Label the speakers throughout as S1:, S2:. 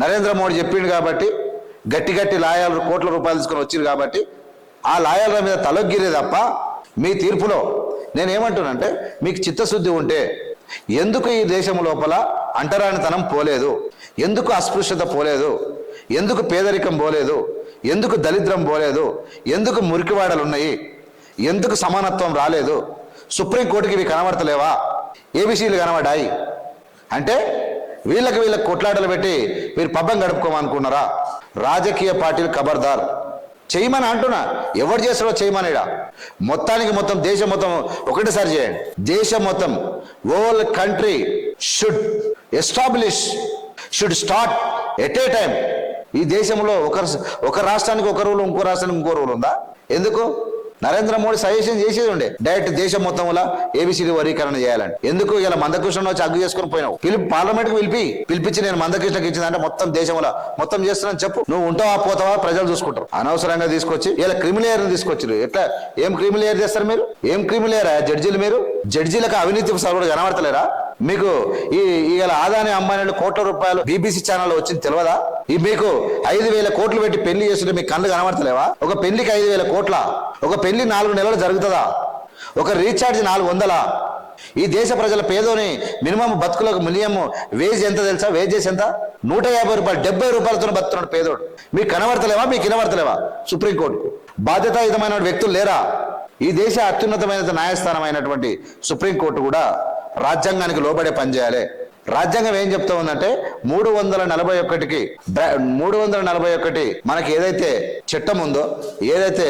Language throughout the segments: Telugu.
S1: నరేంద్ర మోడీ చెప్పిండు కాబట్టి గట్టి గట్టి లాయాలు కోట్ల రూపాయలు తీసుకొని వచ్చింది కాబట్టి ఆ లాయాల మీద తలొగ్గిరే తప్ప మీ తీర్పులో నేనేమంటున్నానంటే మీకు చిత్తశుద్ధి ఉంటే ఎందుకు ఈ దేశం లోపల అంటరానితనం పోలేదు? ఎందుకు అస్పృశ్యత పోలేదు? ఎందుకు పేదరికం పోలేదు? ఎందుకు దరిద్రం పోలేదు? ఎందుకు మురికివాడలు ఉన్నాయి ఎందుకు సమానత్వం రాలేదు? సుప్రీంకోర్టుకి ఇవి కనబడతలేవా? ఏబిసిలు కనబడాయి అంటే వీళ్ళకి వీళ్ళకి కొట్లాటలు పెట్టి మీరు పబ్బం గడుపుకోమనుకున్నారా? రాజకీయ పార్టీలు ఖబర్దార్ చేయమని అంటున్నా ఎవరు చేస్తారో చేయమనిడా మొత్తానికి మొత్తం దేశం మొత్తం ఒకటేసారి చేయండి. దేశం మొత్తం whole country should establish should start at a time ఈ దేశంలో ఒక ఒక రాష్ట్రానికి ఒక రూల్ ఇంకో రాష్ట్రానికి ఇంకో రూల్ ఉందా? ఎందుకు? నరేంద్ర మోడీ సజెషన్ చేసేది ఉండే. డైరెక్ట్ దేశం మొత్తంలో ఏబిసిడి వర్గీకరణ చేయాలని. ఎందుకు ఇలా మందకృష్ణ వచ్చి అగ్గు చేసుకుని పోయినావు? పిలిపి పార్లమెంట్కు పిలిపి పిలిపించి నేను మందకృష్ణకి ఇచ్చిందంటే మొత్తం దేశంలో మొత్తం చేస్తున్నాను చెప్పు. నువ్వు ఉంటావా పోతావా ప్రజలు చూసుకుంటారు. అనవసరంగా తీసుకొచ్చి ఇలా క్రిమిలేయర్ తీసుకొచ్చారు. ఎట్లా? ఏం క్రిమిలేయర్ చేస్తారు మీరు? ఏం క్రిమిలేయరా జడ్జీలు మీరు? జడ్జీలకు అవినీతి సర్వుడు కనబడతలేరా? మీకు ఈ ఇలా ఆదాని అమ్మాయిలు కోట్ల రూపాయలు బీబీసీ ఛానల్ వచ్చింది తెలియదా? ఈ మీకు ఐదు వేల కోట్లు పెట్టి పెళ్ళి చేస్తుంటే మీకు కళ్ళు కనబడతలేవా? ఒక పెళ్ళికి ఐదు వేల కోట్ల? ఒక పెళ్ళి నాలుగు నెలలు జరుగుతుందా? ఒక రీఛార్జ్ నాలుగు వందలా? ఈ దేశ ప్రజల పేదోని మినిమం బతుకులకు మినిమం వేజ్ ఎంత తెలుసా? వేజెస్ ఎంత? నూట యాభై రూపాయలు డెబ్బై రూపాయలతో బతున్నాడు పేదోడు. మీకు కనబడతలేవా? మీకు కనబడతలేవా సుప్రీంకోర్టుకు బాధ్యతాయుతమైన వ్యక్తులు లేరా? ఈ దేశ అత్యున్నతమైన న్యాయస్థానమైనటువంటి సుప్రీంకోర్టు కూడా రాజ్యాంగానికి లోబడే పనిచేయాలి రాజ్యాంగం ఏం చెప్తా ఉందంటే మూడు వందల నలభై ఒకటికి మూడు వందల నలభై ఒకటి మనకి ఏదైతే చట్టం ఉందో ఏదైతే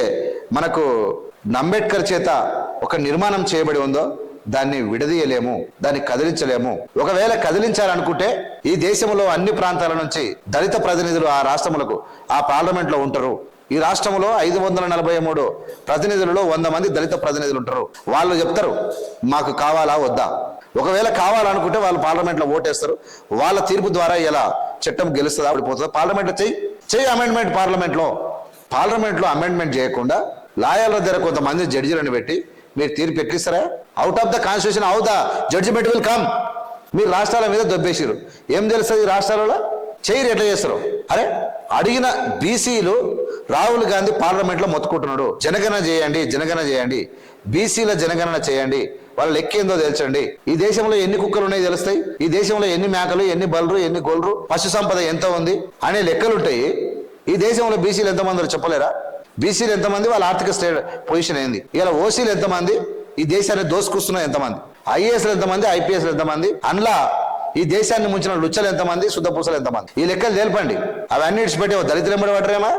S1: మనకు అంబేద్కర్ చేత ఒక నిర్మాణం చేయబడి ఉందో దాన్ని విడదీయలేము దాన్ని కదిలించలేము. ఒకవేళ కదిలించాలనుకుంటే ఈ దేశంలో అన్ని ప్రాంతాల నుంచి దళిత ప్రతినిధులు ఆ రాష్ట్రములకు ఆ పార్లమెంట్లో ఉంటారు. ఈ రాష్ట్రంలో ఐదు వందల నలభై మూడు ప్రతినిధులలో వంద మంది దళిత ప్రతినిధులు ఉంటారు. వాళ్ళు చెప్తారు మాకు కావాలా వద్దా? ఒకవేళ కావాలనుకుంటే వాళ్ళు పార్లమెంట్లో ఓటేస్తారు. వాళ్ళ తీర్పు ద్వారా ఇలా చట్టం గెలుస్తుందా ఓడిపోతుందా? పార్లమెంట్ చెయ్యి. చెయ్యి అమెండ్మెంట్ పార్లమెంట్లో లో పార్లమెంట్లో అమెండ్మెంట్ చేయకుండా లాయర్ల దగ్గర కొంతమంది జడ్జిలను పెట్టి మీరు తీర్పు ఎక్కిస్తారా? Out of the constitution out the judgement will come మీరు రాష్ట్రాల మీద దొబ్బేసారు ఏం తెలుస్తుంది ఈ రాష్ట్రాలలో? చేయరు ఎట్లా చేస్తారు? అరే అడిగిన బీసీలు రాహుల్ గాంధీ పార్లమెంట్లో మొత్తుకుంటున్నాడు. జనగణన చేయండి జనగణన చేయండి. బీసీల జనగణన చేయండి. వాళ్ళ లెక్క ఏందో తెలుసండి. ఈ దేశంలో ఎన్ని కుక్కలు ఉన్నాయి తెలుస్తాయి? ఈ దేశంలో ఎన్ని మేకలు ఎన్ని బలరు ఎన్ని గొల్లు? పశు సంపద ఎంత ఉంది? అనే లెక్కలుంటాయి. ఈ దేశంలో బీసీలు ఎంతమంది చెప్పలేరా? బీసీలు ఎంతమంది వాళ్ళ ఆర్థిక స్టేట్ పొజిషన్ ఏంది? ఇలా ఓసీలు ఎంతమంది? ఈ దేశాన్ని దోసుకుస్తున్న ఎంతమంది? ఐఏఎస్లు ఎంతమంది? ఐపీఎస్లు ఎంతమంది? అందులో ఈ దేశాన్ని ముంచిన లుచ్చలు ఎంతమంది? శుద్ధ పూసలు ఎంతమంది? ఈ లెక్కలు తెలపండి. అవన్నీ పెట్టే దళితులు ఎంబడి పడరేమా